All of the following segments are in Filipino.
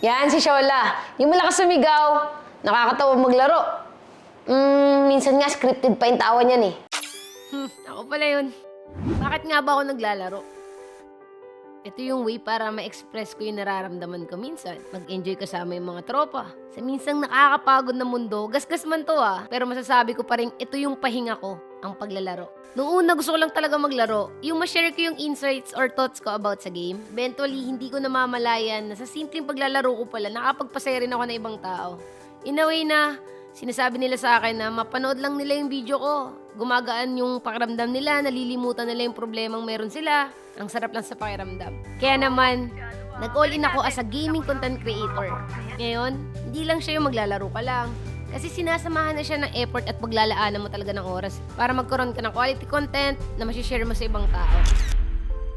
Yan, si Shola. Yung malakas sumigaw. Nakakatawa maglaro. Mm, minsan nga scripted pa yung tawa niyan eh. Hmm, ako pala yun. Bakit nga ba ako naglalaro? Ito yung way para ma-express ko yung nararamdaman ko minsan. Mag-enjoy kasama yung mga tropa. Sa minsang nakakapagod na mundo, gasgas man to ah. Pero masasabi ko pa rin, ito yung pahinga ko, ang paglalaro. Noong una gusto ko lang talaga maglaro, yung ma-share ko yung insights or thoughts ko about sa game. Eventually, hindi ko namamalayan na sa simpleng paglalaro ko pala, nakapagpasaya rin ako na ibang tao. In a way na, sinasabi nila sa akin na mapanood lang nila yung video ko. Gumagaan yung pakiramdam nila, nalilimutan nila yung problemang meron sila. Ang sarap lang sa pakiramdam. Kaya naman, nag-all in ako as a gaming content creator. Ngayon, hindi lang siya yung maglalaro ka lang. Kasi sinasamahan na siya ng effort at paglalaanan mo talaga ng oras para magkaroon ka ng quality content na masishare mo sa ibang tao.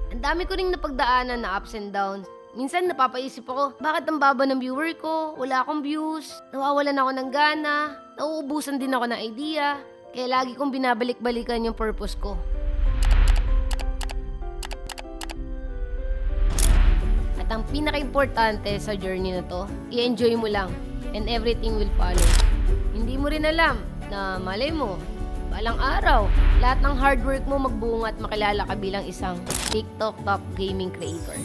Ang dami ko ring napagdaanan na ups and downs. Minsan napapaisip ako, bakit ang baba ng viewer ko? Wala akong views, nawawalan ako ng gana, nauubusan din ako ng idea. Kaya lagi kong binabalik-balikan yung purpose ko. At ang pinaka-importante sa journey na to, i-enjoy mo lang and everything will follow. Hindi mo rin alam na malay mo, balang araw, lahat ng hard work mo magbunga at makilala ka bilang isang TikTok top gaming creator.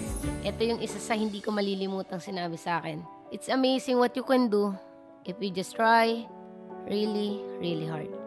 Ito yung isa sa hindi ko malilimutang sinabi sa akin. It's amazing what you can do if you just try really, really hard.